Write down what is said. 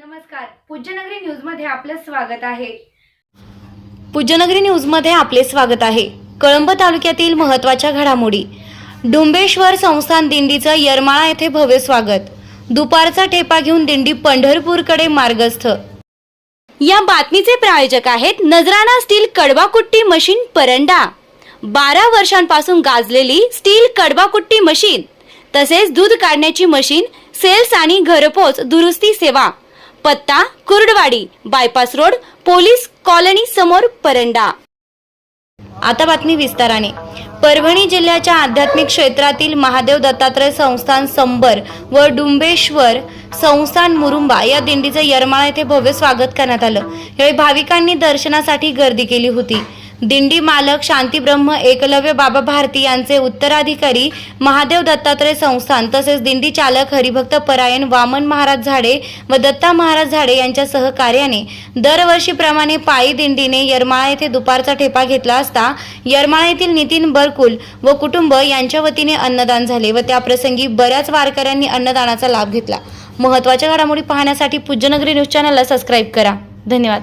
नमस्कार. पूज्यनगरी न्यूजमध्ये आपलं स्वागत आहे. पूज्यनगरी न्यूजमध्ये आपले स्वागत आहे. कळंब तालुक्यातील महत्त्वाच्या घडामोडी. डुंबेश्वर संस्थान दिंडीचं यरमाळा येथे भव्य स्वागत. दुपारचा ठेपा घेऊन दिंडी पंढरपूरकडे मार्गस्थ. या बातमीचे प्रायोजक आहेत नजराणा स्टील कडवाकुट्टी मशीन परंडा. बारा वर्षांपासून गाजलेली स्टील कडवाकुट्टी मशीन तसेच दूध काढण्याची मशीन सेल्स आणि घरपोच दुरुस्ती सेवा. पत्ता Kurduwadi bypass road police colony समोर परंडा. आता बातमी विस्ताराने. परभणी जिल्ह्याच्या आध्यात्मिक क्षेत्रातील महादेव दत्तात्रय संस्थान संबर व डुंबेश्वर संस्थान मुरुंबा या दिंडीचे येरमाळा येथे भव्य स्वागत करण्यात आलं. यावेळी भाविकांनी दर्शनासाठी गर्दी केली होती. दिंडी मालक शांतीब्रह्म एकलव्य बाबा भारती यांचे उत्तराधिकारी महादेव दत्तात्रय संस्थान तसेच दिंडी चालक हरिभक्त परायण वामन महाराज झाडे व दत्ता महाराज झाडे यांच्या सहकार्याने दरवर्षीप्रमाणे पायी दिंडीने यरमाळा येथे दुपारचा ठेपा घेतला असता यरमाळा येथील नितीन बरकुल व कुटुंब यांच्या वतीने अन्नदान झाले व त्याप्रसंगी बऱ्याच वारकऱ्यांनी अन्नदानाचा लाभ घेतला. महत्त्वाच्या घडामोडी पाहण्यासाठी पूज्यनगरी न्यूज चॅनलला सबस्क्राईब करा. धन्यवाद.